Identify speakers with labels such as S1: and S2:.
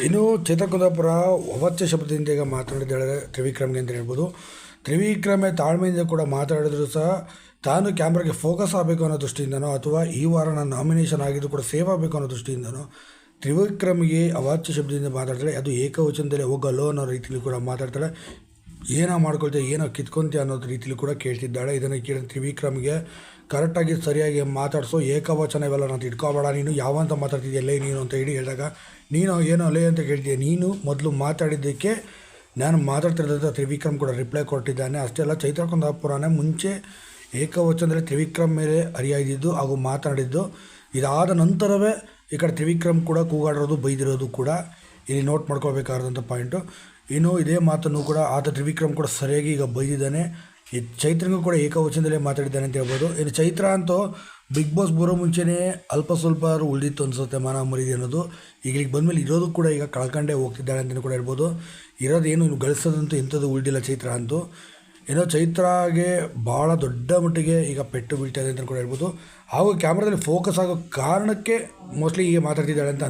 S1: ಇನ್ನು ಚೇತಕುಂದಾಪುರ ಅವಾಚ್ಯ ಶಬ್ದದಿಂದ ಈಗ ಮಾತನಾಡಿದ್ದಾಳೆ ತ್ರಿವಿಕ್ರಮ್ಗೆ ಅಂತ ಹೇಳ್ಬೋದು. ತ್ರಿವಿಕ್ರಮೆ ತಾಳ್ಮೆಯಿಂದ ಕೂಡ ಮಾತಾಡಿದ್ರು ಸಹ ತಾನು ಕ್ಯಾಮ್ರಾಗೆ ಫೋಕಸ್ ಆಗಬೇಕು ಅನ್ನೋ ದೃಷ್ಟಿಯಿಂದನೋ ಅಥವಾ ಈ ವಾರ ನಾನು ನಾಮಿನೇಷನ್ ಆಗಿದ್ದು ಕೂಡ ಸೇವ್ ಆಗಬೇಕು ಅನ್ನೋ ದೃಷ್ಟಿಯಿಂದನೋ ತ್ರಿವಿಕ್ರಮ್ಗೆ ಅವಾಚ್ಯ ಶಬ್ದದಿಂದ ಮಾತಾಡ್ತಾಳೆ. ಅದು ಏಕವಚನದಲ್ಲಿ ಹೋಗಲ್ಲೋ ಅನ್ನೋ ರೀತಿಯಲ್ಲಿ ಕೂಡ ಮಾತಾಡ್ತಾಳೆ. ಏನೋ ಮಾಡ್ಕೊಳ್ತೀಯ ಏನೋ ಕಿತ್ಕೊಂತೀಯ ಅನ್ನೋ ರೀತಿಲಿ ಕೂಡ ಕೇಳ್ತಿದ್ದಾಳೆ. ಇದನ್ನು ಕೇಳಿದ ತ್ರಿವಿಕ್ರಮ್ಗೆ ಕರೆಕ್ಟಾಗಿ ಸರಿಯಾಗಿ ಮಾತಾಡಿಸೋ ಏಕವಚನ ಇವೆಲ್ಲ ನಾನು ಇಟ್ಕೋಬೇಡ ನೀನು ಯಾವಂತ ಮಾತಾಡ್ತಿದ್ಯಾ, ಲೇ ನೀನು ಅಂತ ಹೇಳಿ ಹೇಳಿದಾಗ, ನೀನು ಏನೋ ಲೇ ಅಂತ ಕೇಳ್ತೀಯ ನೀನು ಮೊದಲು ಮಾತಾಡಿದ್ದಕ್ಕೆ ನಾನು ಮಾತಾಡ್ತಿರೋದಂತ ತ್ರಿವಿಕ್ರಮ್ ಕೂಡ ರಿಪ್ಲೈ ಕೊಟ್ಟಿದ್ದಾನೆ. ಅಷ್ಟೇ ಅಲ್ಲ ಚೈತ್ರ ಕುಂದಾಪುರನೇ ಮುಂಚೆ ಏಕವಚನದಲ್ಲಿ ತ್ರಿವಿಕ್ರಮ್ ಮೇಲೆ ಅರಿಯಾಗಿದ್ದು ಹಾಗೂ ಮಾತಾಡಿದ್ದು. ಇದಾದ ನಂತರವೇ ಈ ಕಡೆ ತ್ರಿವಿಕ್ರಮ್ ಕೂಡ ಕೂಗಾಡಿರೋದು, ಬೈದಿರೋದು ಕೂಡ ಇಲ್ಲಿ ನೋಟ್ ಮಾಡ್ಕೋಬೇಕಾದಂಥ ಪಾಯಿಂಟು ಇನ್ನು ಇದೇ ಮಾತನ್ನು ಕೂಡ ಆತ ತ್ರಿವಿಕ್ರಮ್ ಕೂಡ ಸರಿಯಾಗಿ ಈಗ ಬೈದಿದ್ದಾನೆ. ಈ ಕೂಡ ಏಕವಚನದಲ್ಲೇ ಮಾತಾಡಿದ್ದಾನೆ ಅಂತ ಹೇಳ್ಬೋದು. ಇನ್ನು ಚೈತ್ರ ಅಂತೂ ಬಿಗ್ ಬಾಸ್ ಬರೋ ಮುಂಚೆನೇ ಅಲ್ಪ ಸ್ವಲ್ಪ ಉಳಿದಿತ್ತು ಅನಿಸುತ್ತೆ ಮಾನ ಮರಿದಿ ಅನ್ನೋದು. ಈಗ ಇಲ್ಲಿಗೆ ಬಂದಮೇಲೆ ಇರೋದು ಕೂಡ ಈಗ ಕಳ್ಕೊಂಡೇ ಹೋಗ್ತಿದ್ದಾಳೆ ಅಂತಲೂ ಕೂಡ ಹೇಳ್ಬೋದು. ಇರೋದೇನು ಇನ್ನು ಗಳಿಸೋದಂತೂ ಎಂಥದ್ದು ಉಳಿದಿಲ್ಲ ಚೈತ್ರ ಅಂತೂ. ಏನೋ ಚೈತ್ರಾಗೆ ಭಾಳ ದೊಡ್ಡ ಮಟ್ಟಿಗೆ ಈಗ ಪೆಟ್ಟು ಬೀಳ್ತಾ ಇದೆ ಅಂತ ಕೂಡ ಹೇಳ್ಬೋದು. ಹಾಗೂ ಕ್ಯಾಮ್ರಾದಲ್ಲಿ ಫೋಕಸ್ ಆಗೋ ಕಾರಣಕ್ಕೆ ಮೋಸ್ಟ್ಲಿ ಈಗ ಮಾತಾಡ್ತಿದ್ದಾಳೆ ಅಂತ